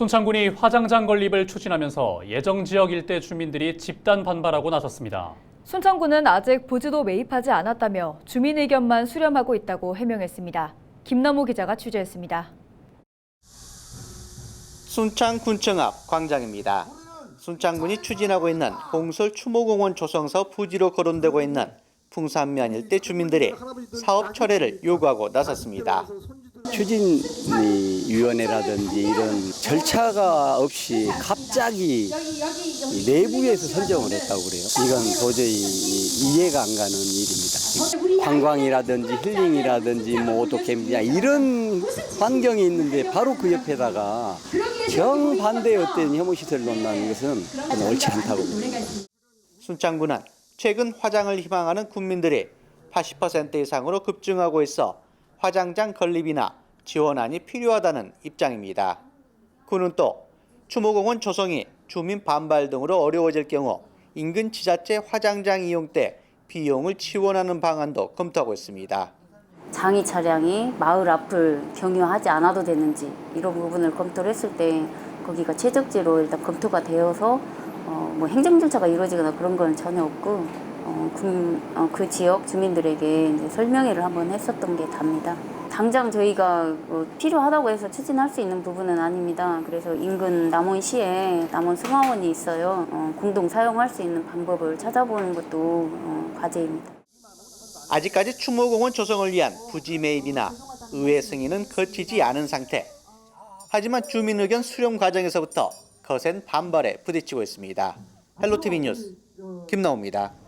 순창군이 화장장 건립을 추진하면서 예정 지역 일대 주민들이 집단 반발하고 나섰습니다. 순창군은 아직 부지도 매입하지 않았다며 주민 의견만 수렴하고 있다고 해명했습니다. 김남호 기자가 취재했습니다. 순창군청 앞 광장입니다. 순창군이 추진하고 있는 홍솔 추모공원 조성서 부지로 거론되고 있는 풍산면 일대 주민들이 사업 철회를 요구하고 나섰습니다. 추진위원회라든지 이런 절차가 없이 갑자기 이 내부에서 선정을 했다고 그래요. 이건 도저히 이해가 안 가는 일입니다. 관광이라든지 힐링이라든지 뭐 오토캠핑 이런 환경이 있는데 바로 그 옆에다가 정반대의 어떤 혐오시설을 놓는다는 것은 옳지 않다고 봅니다. 순창군은 최근 화장을 희망하는 군민들이 80% 이상으로 급증하고 있어 화장장 건립이나 지원안이 필요하다는 입장입니다. 군은 또 추모공원 조성이 주민 반발 등으로 어려워질 경우 인근 지자체 화장장 이용 때 비용을 지원하는 방안도 검토하고 있습니다. 장의 차량이 마을 앞을 경유하지 않아도 되는지 이런 부분을 검토를 했을 때 거기가 최적지로 일단 검토가 되어서 어, 뭐 행정 절차가 이루어지거나 그런 건 전혀 없고 어, 군, 어, 그 지역 주민들에게 이제 설명회를 한번 했었던 게 답니다. 당장 저희가 어, 필요하다고 해서 추진할 수 있는 부분은 아닙니다. 그래서 인근 남원시에 남원 승하원이 있어요. 어, 공동 사용할 수 있는 방법을 찾아보는 것도 어, 과제입니다. 아직까지 추모공원 조성을 위한 부지 매입이나 의회 승인은 거치지 않은 상태. 하지만 주민 의견 수렴 과정에서부터 거센 반발에 부딪히고 있습니다. 헬로티비 뉴스 김나옵니다.